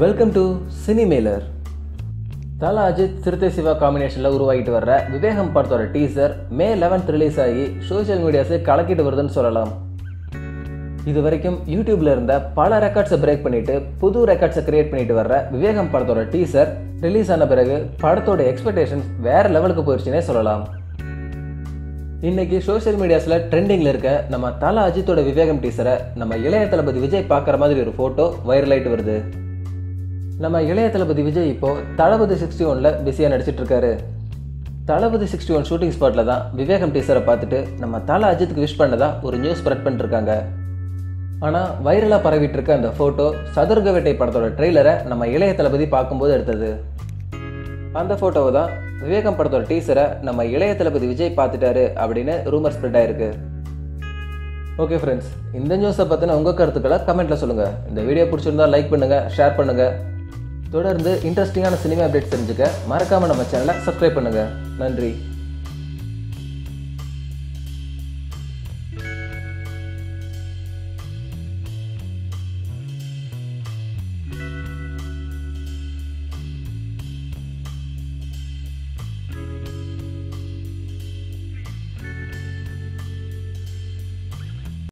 Welcome to சினிமேலர் Thala Ajith Siruthai Siva காம்பினேஷனில் உருவாகிட்டு வர்ற விவேகம் படத்தோட டீசர் மே லெவன்த் ரிலீஸ் ஆகி சோஷியல் மீடியாஸை கலக்கிட்டு வருதுன்னு சொல்லலாம். இது வரைக்கும் யூடியூப்ல இருந்த பல ரெக்கார்ட்ஸை பிரேக் பண்ணிட்டு புது ரெக்கார்ட்ஸை கிரியேட் பண்ணிட்டு வர்ற விவேகம் படத்தோட டீசர் ரிலீஸ் ஆன பிறகு படத்தோட எக்ஸ்பெக்டேஷன்ஸ் வேற லெவலுக்கு போயிடுச்சுன்னே சொல்லலாம். இன்னைக்கு சோஷியல் மீடியாஸில் ட்ரெண்டிங்கில் இருக்க நம்ம தல அஜித்தோட விவேகம் டீசரை நம்ம இளைய தளபதி விஜய் பார்க்குற மாதிரி ஒரு ஃபோட்டோ வைரலாயிட்டு வருது. நம்ம இளைய தளபதி விஜய் இப்போது தளபதி சிக்ஸ்டி ஒனில் பிஸியாக நடிச்சிட்ருக்காரு. தளபதி சிக்ஸ்டி ஒன் ஷூட்டிங் ஸ்பாட்டில் தான் விவேகம் டீசரை பார்த்துட்டு நம்ம தலை அஜித்துக்கு விஷ் பண்ணதா ஒரு நியூஸ் ஸ்ப்ரெட் பண்ணிருக்காங்க. ஆனால் வைரலாக பரவிட்டு இருக்க அந்த ஃபோட்டோ சதுர்க வேட்டை படத்தோட ட்ரெய்லரை நம்ம இளைய தளபதி பார்க்கும்போது எடுத்தது. அந்த ஃபோட்டோவை தான் விவேகம் படத்தோட டீசரை நம்ம இளைய தளபதி விஜய் பார்த்துட்டாரு அப்படின்னு ரூமர் ஸ்ப்ரெட் ஆயிருக்கு. ஓகே ஃப்ரெண்ட்ஸ் இந்த நியூஸை பற்றின உங்கள் கருத்துக்களை கமெண்ட்டில் சொல்லுங்கள் இந்த வீடியோ பிடிச்சிருந்தா லைக் பண்ணுங்கள் ஷேர் பண்ணுங்கள் தொடர்ந்து இன்ட்ரெஸ்டிங்கான சினிமா அப்டேட் தெரிஞ்சுக்க மறக்காமல் நம்ம சேனலை சப்ஸ்கிரைப் பண்ணுங்கள் நன்றி.